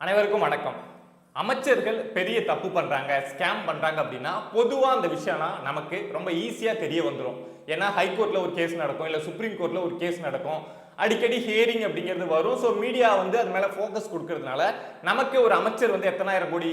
அனைவருக்கும் வணக்கம். அமைச்சர்கள் பெரிய தப்பு பண்றாங்க ஸ்கேம் பண்றாங்க அப்படின்னா பொதுவா அந்த விஷயம்னா நமக்கு ரொம்ப ஈஸியா தெரிய வந்துடும் ஏன்னா ஹைகோர்ட்ல ஒரு கேஸ் நடக்கும் இல்ல சுப்ரீம் கோர்ட்ல ஒரு கேஸ் நடக்கும். அடிக்கடி ஹியரிங் அப்படிங்கிறது வரும். ஸோ மீடியா வந்து அது மேலே ஃபோக்கஸ் கொடுக்கறதுனால நமக்கு ஒரு அமைச்சர் வந்து எத்தனாயிரம் கோடி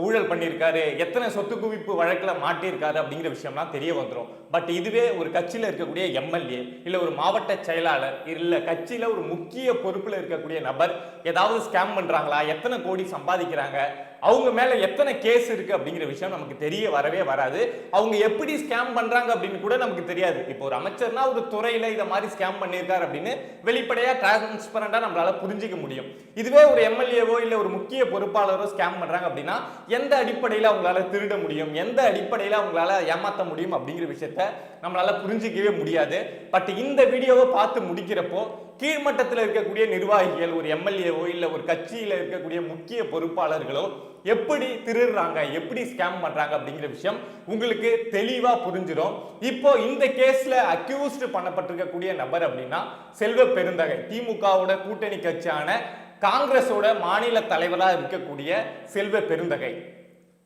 ஊழல் பண்ணியிருக்காரு எத்தனை சொத்து குவிப்பு வழக்கில் மாட்டியிருக்காரு அப்படிங்கிற விஷயம்லாம் தெரிய வந்துடும் பட் இதுவே ஒரு கட்சியில் இருக்கக்கூடிய எம்எல்ஏ இல்லை ஒரு மாவட்ட செயலாளர் இல்லை கட்சியில் ஒரு முக்கிய பொறுப்பில் இருக்கக்கூடிய நபர் ஏதாவது ஸ்கேம் பண்ணுறாங்களா எத்தனை கோடி சம்பாதிக்கிறாங்க அவங்க மேல எத்தனை கேஸ் இருக்கு அப்படிங்கிற விஷயம் நமக்கு தெரிய வரவே வராது. அவங்க எப்படி ஸ்கேம் பண்றாங்க அப்படின்னு கூட நமக்கு தெரியாது. இப்போ ஒரு அமைச்சர்னா ஒரு துறையில இதை மாதிரி ஸ்கேம் பண்ணியிருக்காரு அப்படின்னு வெளிப்படையா டிரான்ஸ்பரண்டா நம்மளால புரிஞ்சிக்க முடியும். இதுவே ஒரு எம்எல்ஏவோ இல்ல ஒரு முக்கிய பொறுப்பாளரோ ஸ்கேம் பண்றாங்க அப்படின்னா எந்த அடிப்படையில அவங்களால திருட முடியும்? எந்த அடிப்படையில அவங்களால ஏமாத்த முடியும் அப்படிங்கிற விஷயத்த நம்மளால புரிஞ்சிக்கவே முடியாது. பட் இந்த வீடியோவை பார்த்து முடிக்கிறப்போ கீழ்மட்டத்தில் இருக்கக்கூடிய நிர்வாகிகள் ஒரு எம்எல்ஏவோ இல்லை ஒரு கட்சியில் இருக்கக்கூடிய முக்கிய பொறுப்பாளர்களோ எப்படி திருடுறாங்க எப்படி ஸ்கேம் பண்றாங்க அப்படிங்கிற விஷயம் உங்களுக்கு தெளிவா புரிஞ்சிடும் இப்போ இந்த கேஸ்ல அக்யூஸ்ட் பண்ணப்பட்டிருக்கக்கூடிய நபர் அப்படின்னா செல்வ பெருந்தகை திமுகவோட கூட்டணி கட்சியான காங்கிரஸோட மாநில தலைவராக இருக்கக்கூடிய செல்வ பெருந்தகை.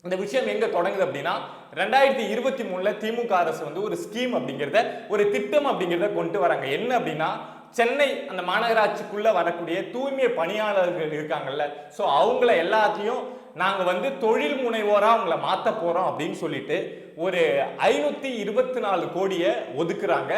இந்த விஷயம் எங்க தொடங்குது அப்படின்னா ரெண்டாயிரத்தி இருபத்தி மூணுல திமுக அரசு வந்து ஒரு ஸ்கீம் அப்படிங்கிறத ஒரு திட்டம் அப்படிங்கிறத கொண்டு வராங்க. என்ன அப்படின்னா சென்னை அந்த மாநகராட்சிக்குள்ள வரக்கூடிய தூய்மை பணியாளர்கள் இருக்காங்கல்ல ஸோ அவங்கள எல்லாத்தையும் நாங்கள் வந்து தொழில் முனைவோராக அவங்கள மாற்ற போகிறோம் அப்படின்னு சொல்லிட்டு ஒரு ஐநூற்றி இருபத்தி நாலு கோடியை ஒதுக்குறாங்க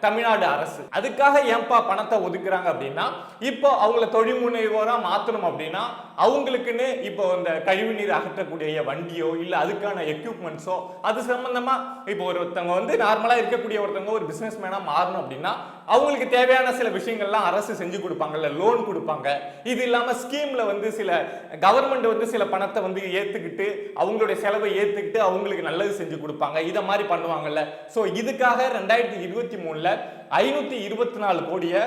தமிழ்நாடு அரசு. அதுக்காக ஏன்பா பணத்தை ஒதுக்குறாங்க அப்படின்னா இப்போ அவங்கள தொழில் முனைவோராக மாற்றணும் அப்படின்னா அவங்களுக்குன்னு இப்போ இந்த கழிவுநீர் அகற்றக்கூடிய வண்டியோ இல்லை அதுக்கான எக்யூப்மெண்ட்ஸோ அது சம்மந்தமா இப்போ ஒருத்தவங்க வந்து நார்மலாக இருக்கக்கூடிய ஒருத்தவங்க ஒரு பிஸ்னஸ் மேனாக மாறணும் அப்படின்னா அவங்களுக்கு தேவையான சில விஷயங்கள்லாம் அரசு செஞ்சு கொடுப்பாங்கல்ல லோன் கொடுப்பாங்க. இது இல்லாமல் ஸ்கீமில் வந்து சில கவர்மெண்ட் வந்து சில பணத்தை வந்து ஏற்றுக்கிட்டு அவங்களுடைய செலவை ஏற்றுக்கிட்டு அவங்களுக்கு நல்லது செஞ்சு கொடுப்பாங்க. இதை மாதிரி பண்ணுவாங்கல்ல. ஸோ இதுக்காக ரெண்டாயிரத்தி இருபத்தி மூணில் ஐநூற்றி இருபத்தி நாலு கோடியை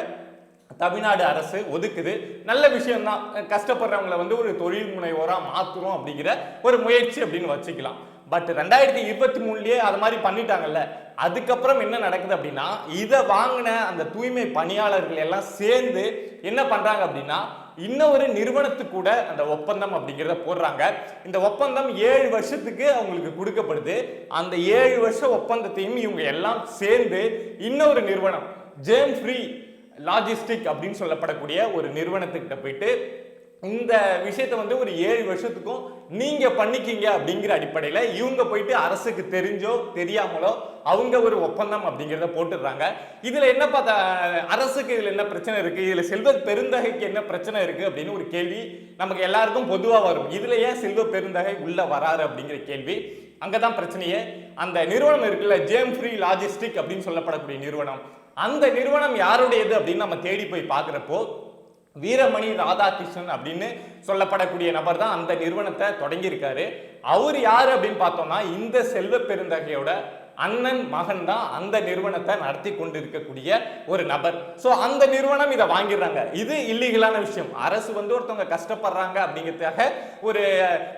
தமிழ்நாடு அரசு ஒதுக்குது. நல்ல விஷயம்தான். கஷ்டப்படுறவங்களை வந்து ஒரு தொழில் முனைவோராக மாற்றுறோம் அப்படிங்கிற ஒரு முயற்சி அப்படின்னு வச்சுக்கலாம். பட் ரெண்டாயிரத்தி இருபத்தி மூணுலயே அது மாதிரி பண்ணிட்டாங்கல்ல. அதுக்கப்புறம் என்ன நடக்குது அப்படின்னா இதை வாங்கின அந்த தூய்மை பணியாளர்கள் எல்லாம் சேர்ந்து என்ன பண்றாங்க அப்படின்னா இன்னொரு நிறுவனத்துக்கூட கூட அந்த ஒப்பந்தம் அப்படிங்கிறத போடுறாங்க. இந்த ஒப்பந்தம் ஏழு வருஷத்துக்கு அவங்களுக்கு கொடுக்கப்படுது. அந்த ஏழு வருஷ ஒப்பந்தத்தையும் இவங்க எல்லாம் சேர்ந்து இன்னொரு நிறுவனம் ஜேம் ஃப்ரீ லாஜிஸ்டிக் அப்படின்னு சொல்லப்படக்கூடிய ஒரு நிறுவனத்துக்கிட்ட போயிட்டு இந்த விஷயத்தை வந்து ஒரு ஏழு வருஷத்துக்கும் நீங்க பண்ணிக்கிங்க அப்படிங்கிற அடிப்படையில் இவங்க போயிட்டு அரசுக்கு தெரிஞ்சோ தெரியாமலோ அவங்க ஒரு ஒப்பந்தம் அப்படிங்கிறத போட்டுடுறாங்க. இதுல என்ன பார்த்தா அரசுக்கு இதுல என்ன பிரச்சனை இருக்கு? இதுல செல்வ பெருந்தகைக்கு என்ன பிரச்சனை இருக்கு அப்படின்னு ஒரு கேள்வி நமக்கு எல்லாருக்கும் பொதுவாக வரும். இதுல ஏன் செல்வ பெருந்தகை உள்ள வராரு அப்படிங்கிற கேள்வி. அங்கதான் பிரச்சனையே. அந்த நிறுவனம் இருக்குல்ல ஜேம் ஃப்ரீ லாஜிஸ்டிக் அப்படின்னு சொல்லப்படக்கூடிய நிறுவனம். அந்த நிறுவனம் யாருடையது அப்படின்னு நம்ம தேடி போய் பார்க்குறப்போ வீரமணி ராதாகிருஷ்ணன் அப்படின்னு சொல்லப்படக்கூடிய நபர் தான் அந்த நிறுவனத்தை தொடங்கியிருக்காரு. அவர் யார் அப்படின்னு பார்த்தோம்னா இந்த செல்வ பெருந்தகையோட அண்ணன் மகன் தான் அந்த நிறுவனத்தை நடத்தி கொண்டு இருக்கக்கூடிய ஒரு நபர். ஸோ அந்த நிறுவனம் இதை வாங்கிடுறாங்க. இது இல்லீகலான விஷயம். அரசு வந்து ஒருத்தவங்க கஷ்டப்படுறாங்க அப்படிங்கிறதுக்காக ஒரு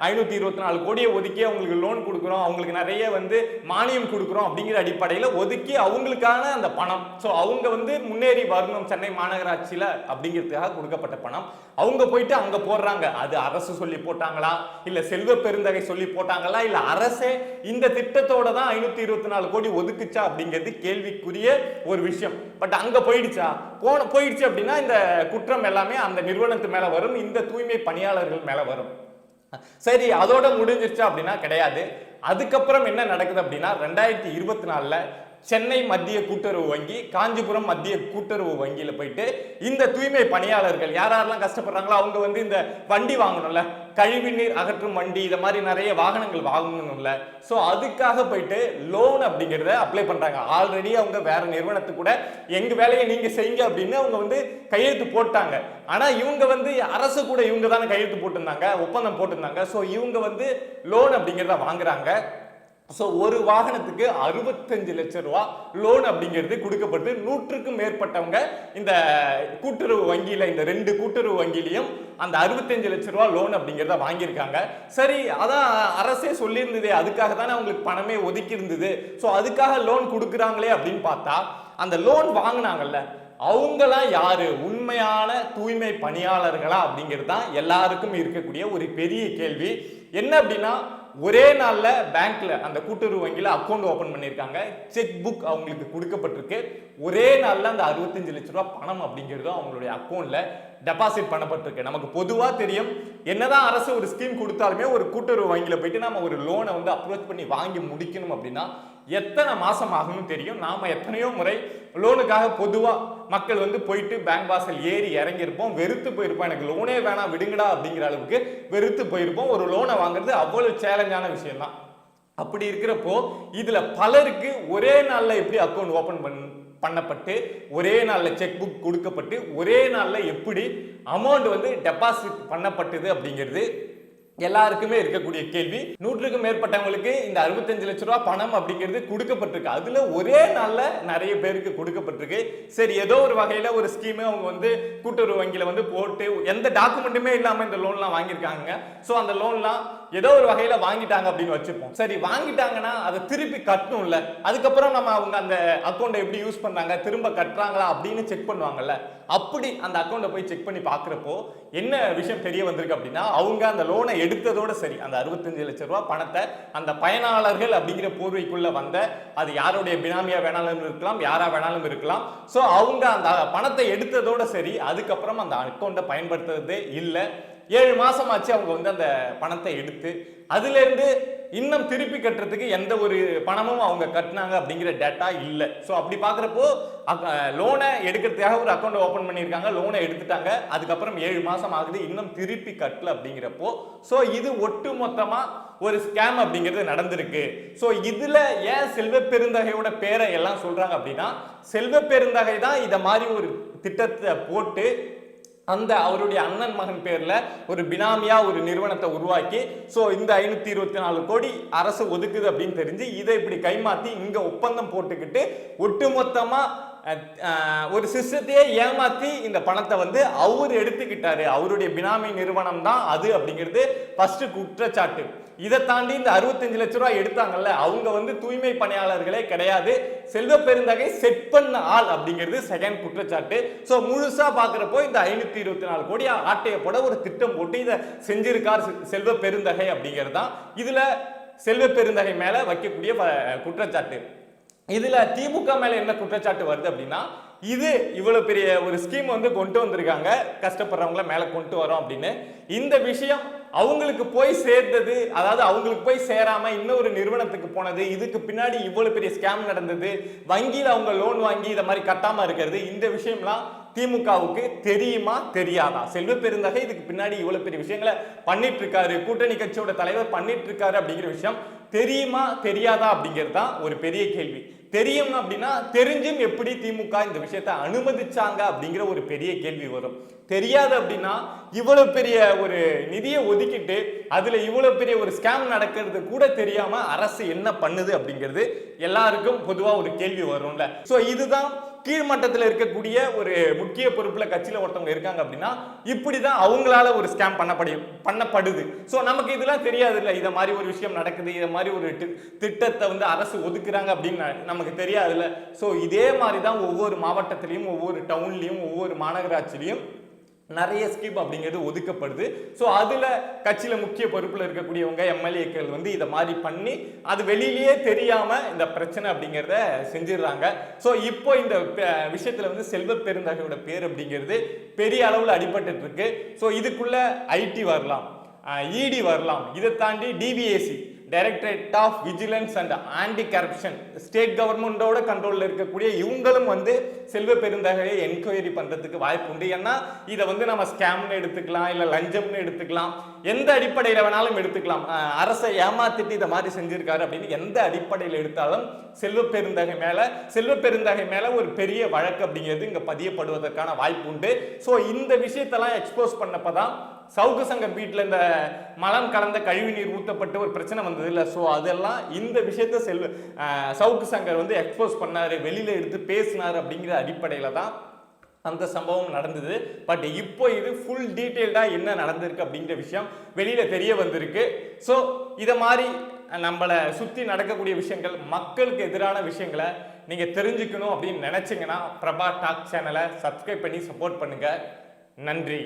ஐநூற்றி இருபத்தி நாலு கோடியை ஒதுக்கி அவங்களுக்கு லோன் கொடுக்குறோம். அவங்களுக்கு நிறைய வந்து மானியம் கொடுக்குறோம் அப்படிங்கிற அடிப்படையில் ஒதுக்கி அவங்களுக்கான அந்த பணம். ஸோ அவங்க வந்து முன்னேறி வரணும் சென்னை மாநகராட்சியில் அப்படிங்கிறதுக்காக கொடுக்கப்பட்ட பணம். அவங்க போயிட்டு அங்க போடுறாங்க. அது அரசு சொல்லி போட்டாங்களா? இல்ல செல்வ பெருந்தகை சொல்லி போட்டாங்களா? இல்ல அரசே இந்த திட்டத்தோட தான் ஐநூத்தி இருபத்தி நாலு கோடி ஒதுக்குச்சா அப்படிங்கிறது கேள்விக்குரிய ஒரு விஷயம். பட் அங்க போயிடுச்சா? போன போயிடுச்சு அப்படின்னா இந்த குற்றம் எல்லாமே அந்த நிறுவனத்து மேல வரும் இந்த தூய்மை பணியாளர்கள் மேல வரும். சரி அதோட முடிஞ்சிருச்சா அப்படின்னா கிடையாது. அதுக்கப்புறம் என்ன நடக்குது அப்படின்னா ரெண்டாயிரத்தி இருபத்தி நாலுல சென்னை மத்திய கூட்டுறவு வங்கி காஞ்சிபுரம் மத்திய கூட்டுறவு வங்கியில் போயிட்டு இந்த தூய்மை பணியாளர்கள் யார் யாரெல்லாம் கஷ்டப்படுறாங்களோ அவங்க வந்து இந்த வண்டி வாங்கணும்ல கழிவுநீர் அகற்றும் வண்டி இதை மாதிரி நிறைய வாகனங்கள் வாங்கணும்ல. ஸோ அதுக்காக போயிட்டு லோன் அப்படிங்கிறத அப்ளை பண்ணுறாங்க ஆல்ரெடி அவங்க வேற நிறுவனத்து கூட எங்க வேலையை நீங்க செய்யுங்க அப்படின்னு அவங்க வந்து கையெழுத்து போட்டாங்க. ஆனால் இவங்க வந்து அரசு கூட இவங்க தானே கையெழுத்து போட்டிருந்தாங்க ஒப்பந்தம் போட்டிருந்தாங்க. ஸோ இவங்க வந்து லோன் அப்படிங்கிறத வாங்குறாங்க. ஸோ ஒரு வாகனத்துக்கு அறுபத்தஞ்சு லட்சம் ரூபா லோன் அப்படிங்கிறது கொடுக்கப்பட்டு நூற்றுக்கும் மேற்பட்டவங்க இந்த கூட்டுறவு வங்கியில் இந்த ரெண்டு கூட்டுறவு வங்கிலையும் அந்த அறுபத்தஞ்சு லட்ச ரூபா லோன் அப்படிங்கிறத வாங்கியிருக்காங்க. சரி அதான் அரசே சொல்லியிருந்ததே அதுக்காக தானே அவங்களுக்கு பணமே ஒதுக்கி இருந்தது ஸோ அதுக்காக லோன் கொடுக்குறாங்களே அப்படின்னு பார்த்தா அந்த லோன் வாங்கினாங்கல்ல அவங்களாம் யாரு? உண்மையான தூய்மை பணியாளர்களா அப்படிங்கிறது தான் எல்லாருக்கும் இருக்கக்கூடிய ஒரு பெரிய கேள்வி. என்ன அப்படின்னா ஒரே நாளில் பேங்க்ல அந்த கூட்டுறவு வங்கியில் அக்கௌண்ட் ஓபன் பண்ணியிருக்காங்க. செக் புக் அவங்களுக்கு கொடுக்கப்பட்டிருக்கு. ஒரே நாளில் அந்த அறுபத்தஞ்சு லட்ச ரூபா பணம் அப்படிங்கிறது அவங்களுடைய அக்கௌண்ட்ல டெபாசிட் பண்ணப்பட்டிருக்கு. நமக்கு பொதுவாக தெரியும் என்னதான் அரசு ஒரு ஸ்கீம் கொடுத்தாலுமே ஒரு கூட்டுறவு வங்கியில் போயிட்டு நம்ம ஒரு லோனை வந்து அப்ரோச் பண்ணி வாங்கி முடிக்கணும் அப்படின்னா எத்தனை மாசம் ஆகும்னு தெரியும். நாம எத்தனையோ முறை லோனுக்காக பொதுவாக மக்கள் வந்து போயிட்டு பேங்க் வாசல் ஏறி இறங்கியிருப்போம். வெறுத்து போயிருப்போம். எனக்கு லோனே வேணாம் விடுங்கடா அப்படிங்கிற அளவுக்கு வெறுத்து போயிருப்போம். ஒரு லோனை வாங்குறது அவ்வளவு சேலஞ்சான விஷயம் தான் அப்படி இருக்கிறப்போ இதுல பலருக்கு ஒரே நாளில் எப்படி அக்கௌண்ட் ஓபன் பண்ண பண்ணப்பட்டு ஒரே நாளில் செக் புக் கொடுக்கப்பட்டு ஒரே நாளில் எப்படி அமௌண்ட் வந்து டெபாசிட் பண்ணப்பட்டது அப்படிங்கிறது எல்லாருக்குமே இருக்கக்கூடிய கேள்வி. நூற்றுக்கும் மேற்பட்டவங்களுக்கு இந்த அறுபத்தஞ்சு லட்ச ரூபா பணம் அப்படிங்கிறது கொடுக்கப்பட்டிருக்கு. அதுல ஒரே நாள்ல நிறைய பேருக்கு கொடுக்கப்பட்டிருக்கு. சரி ஏதோ ஒரு வகையில ஒரு ஸ்கீம் அவங்க வந்து கூட்டுறவு வங்கியில வந்து போட்டு எந்த டாக்குமெண்ட்டுமே இல்லாம இந்த லோன்லாம் வாங்கியிருக்காங்க. ஸோ அந்த லோன்லாம் ஏதோ ஒரு வகையில வாங்கிட்டாங்க அப்படின்னு வச்சுப்போம். சரி வாங்கிட்டாங்கன்னா அதை திருப்பி கட்டணும்ல. அதுக்கப்புறம் நம்ம அவங்க அந்த அக்கௌண்ட்டை எப்படி யூஸ் பண்றாங்க திரும்ப கட்டுறாங்களா அப்படின்னு செக் பண்ணுவாங்கல்ல. அப்படி அந்த அக்கௌண்ட்டை போய் செக் பண்ணி பார்க்குறப்போ என்ன விஷயம் தெரிய வந்திருக்கு அப்படின்னா அவங்க அந்த லோனை எடுத்ததோட சரி அந்த அறுபத்தஞ்சு லட்ச ரூபா பணத்தை அந்த பயனாளர்கள் அப்படிங்கிற போர்வைக்குள்ள வந்த அது யாருடைய பினாமியா வேணாலும் இருக்கலாம் யாரா வேணாலும் இருக்கலாம். ஸோ அவங்க அந்த பணத்தை எடுத்ததோட சரி அதுக்கப்புறம் அந்த அக்கௌண்ட்டை பயன்படுத்துறதே இல்லை. ஏழு மாதமாச்சு அவங்க வந்து அந்த பணத்தை எடுத்து அதுல இருந்து இன்னும் திருப்பி கட்டுறதுக்கு எந்த ஒரு பணமும் அவங்க கட்டினாங்க அப்படிங்கிற டேட்டா இல்லை. ஸோ அப்படி பார்க்குறப்போ லோனை எடுக்கிறதுக்காக ஒரு அக்கௌண்ட் ஓப்பன் பண்ணியிருக்காங்க லோனை எடுத்துட்டாங்க அதுக்கப்புறம் ஏழு மாதம் ஆகுது இன்னும் திருப்பி கட்டல அப்படிங்கிறப்போ ஸோ இது ஒட்டு மொத்தமாக ஒரு ஸ்கேம் அப்படிங்கிறது நடந்திருக்கு. ஸோ இதில் ஏன் செல்வ பெருந்தகையோட பேரை எல்லாம் சொல்கிறாங்க அப்படின்னா செல்வ பெருந்தகை தான் இதை மாதிரி ஒரு திட்டத்தை போட்டு அந்த அவருடைய அண்ணன் மகன் பேரில் ஒரு பினாமியா ஒரு நிறுவனத்தை உருவாக்கி ஸோ இந்த ஐநூற்றி இருபத்தி நாலு கோடி அரசு ஒதுக்குது அப்படின்னு தெரிஞ்சு இதை இப்படி கைமாற்றி இங்கே ஒப்பந்தம் போட்டுக்கிட்டு ஒட்டுமொத்தமாக ஒரு சிஸ்டத்தையே ஏமாத்தி இந்த பணத்தை வந்து அவர் எடுத்துக்கிட்டாரு. அவருடைய பினாமி நிறுவனம் தான் அது அப்படிங்கிறது ஃபர்ஸ்ட் குற்றச்சாட்டு. இதை தாண்டி இந்த அறுபத்தஞ்சு லட்ச ரூபாய் எடுத்தாங்கல்ல அவங்க வந்து தூய்மை பணியாளர்களே கிடையாது. செல்வ பெருந்தகை செட் பண்ண ஆள் அப்படிங்கிறது செகண்ட் குற்றச்சாட்டு. ஸோ முழுசா பார்க்குறப்போ இந்த ஐநூத்தி இருபத்தி நாலு கோடி ஆட்டையை போட ஒரு திட்டம் போட்டு இதை செஞ்சிருக்கார் செல்வ பெருந்தகை அப்படிங்கிறது தான். இதுல செல்வ பெருந்தகை மேல வைக்கக்கூடிய வ- குற்றச்சாட்டு. இதில் திமுக மேலே என்ன குற்றச்சாட்டு வருது அப்படின்னா இது இவ்வளோ பெரிய ஒரு ஸ்கீம் வந்து கொண்டு வந்திருக்காங்க கஷ்டப்படுறவங்கள மேலே கொண்டு வரோம் அப்படின்னு. இந்த விஷயம் அவங்களுக்கு போய் சேர்ந்தது அதாவது அவங்களுக்கு போய் சேராம இன்னொரு நிறுவனத்துக்கு போனது இதுக்கு பின்னாடி இவ்வளவு பெரிய ஸ்கேம் நடந்தது வங்கியில் அவங்க லோன் வாங்கி இதை மாதிரி கட்டாம இருக்கிறது இந்த விஷயம்லாம் திமுகவுக்கு தெரியுமா தெரியாதா? செல்வ பெருந்தகை இதுக்கு பின்னாடி இவ்வளவு பெரிய விஷயங்களை பண்ணிட்டு இருக்காரு கூட்டணி கட்சியோட தலைவர் பண்ணிட்டு இருக்காரு அப்படிங்கிற விஷயம் தெரியுமா தெரியாதா அப்படிங்கிறது தான் ஒரு பெரிய கேள்வி. தெரியும் அப்படின்னா தெரிஞ்சும் எப்படி திமுக இந்த விஷயத்த அனுமதிச்சாங்க அப்படிங்கிற ஒரு பெரிய கேள்வி வரும். தெரியாது அப்படின்னா இவ்வளவு பெரிய ஒரு நிதியை ஒதுக்கிட்டு அதுல இவ்வளவு பெரிய ஒரு ஸ்கேம் நடக்கிறது கூட தெரியாம அரசு என்ன பண்ணுது அப்படிங்கிறது எல்லாருக்கும் பொதுவா ஒரு கேள்வி வரும்ல. சோ இதுதான் கீழ்மட்டத்தில் இருக்கக்கூடிய ஒரு முக்கிய பொறுப்பில் கட்சியில் ஒருத்தவங்க இருக்காங்க அப்படின்னா இப்படி தான் அவங்களால ஒரு ஸ்கேம் பண்ணப்படு பண்ணப்படுது. ஸோ நமக்கு இதெல்லாம் தெரியாது இல்லை இதை மாதிரி ஒரு விஷயம் நடக்குது. இதை மாதிரி ஒரு திட்டத்தை வந்து அரசு ஒதுக்குறாங்க அப்படின்னு நமக்கு நமக்கு தெரியாதுல்ல. ஸோ இதே மாதிரி தான் ஒவ்வொரு மாவட்டத்திலையும் ஒவ்வொரு டவுன்லையும் ஒவ்வொரு மாநகராட்சிலையும் நிறைய ஸ்கீம் அப்படிங்கிறது ஒதுக்கப்படுது. ஸோ அதில் கட்சியில் முக்கிய பொறுப்பில் இருக்கக்கூடியவங்க எம்எல்ஏக்கள் வந்து இதை மாதிரி பண்ணி அது வெளியிலேயே தெரியாமல் இந்த பிரச்சனை அப்படிங்கிறத செஞ்சிடுறாங்க. ஸோ இப்போ இந்த விஷயத்தில் வந்து செல்வ பெருந்தகையோட பேர் அப்படிங்கிறது பெரிய அளவில் அடிபட்டுட்டு இருக்கு. ஸோ இதுக்குள்ள ஐடி வரலாம் இடி வரலாம். இதை தாண்டி DVAC directorate of vigilance and anti corruption state கவர்மெண்டோட கண்ட்ரோலில் இருக்கக்கூடிய இவங்களும் வந்து செல்வ பெருந்தகையை என்கொயரி பண்ணுறதுக்கு வாய்ப்பு உண்டு. ஏன்னா இதை வந்து நம்ம ஸ்கேம்னு எடுத்துக்கலாம் இல்லை லஞ்சம்னு எடுத்துக்கலாம் எந்த அடிப்படையில் வேணாலும் எடுத்துக்கலாம். அரசை ஏமாத்திட்டு இதை மாதிரி செஞ்சிருக்காரு அப்படின்னு எந்த அடிப்படையில் எடுத்தாலும் செல்வ பெருந்தகை மேலே செல்வ பெருந்தகை மேலே ஒரு பெரிய வழக்கு அப்படிங்கிறது இங்கே பதியப்படுவதற்கான வாய்ப்பு உண்டு. ஸோ இந்த விஷயத்தெல்லாம் எக்ஸ்போஸ் பண்ணப்போ தான் சவுக்கு சங்கர் வீட்டில் இந்த மலம் கலந்த கழிவு நீர் ஊற்றப்பட்டு ஒரு பிரச்சனை வந்தது இல்லை ஸோ அதெல்லாம் இந்த விஷயத்த செல்வ சவுக்கு சங்கர் வந்து எக்ஸ்போஸ் பண்ணார் வெளியில் எடுத்து பேசினார் அப்படிங்கிற அடிப்படையில் தான் அந்த சம்பவம் நடந்தது. பட் இப்போ இது ஃபுல் டீட்டெயில்டாக என்ன நடந்திருக்கு அப்படிங்கிற விஷயம் வெளியில் தெரிய வந்திருக்கு. ஸோ இதை மாதிரி நம்மளை சுற்றி நடக்கக்கூடிய விஷயங்கள் மக்களுக்கு எதிரான விஷயங்களை நீங்கள் தெரிஞ்சுக்கணும் அப்படின்னு நினச்சிங்கன்னா பிரபா டாக் சேனலை சப்ஸ்கிரைப் பண்ணி சப்போர்ட் பண்ணுங்கள் நன்றி.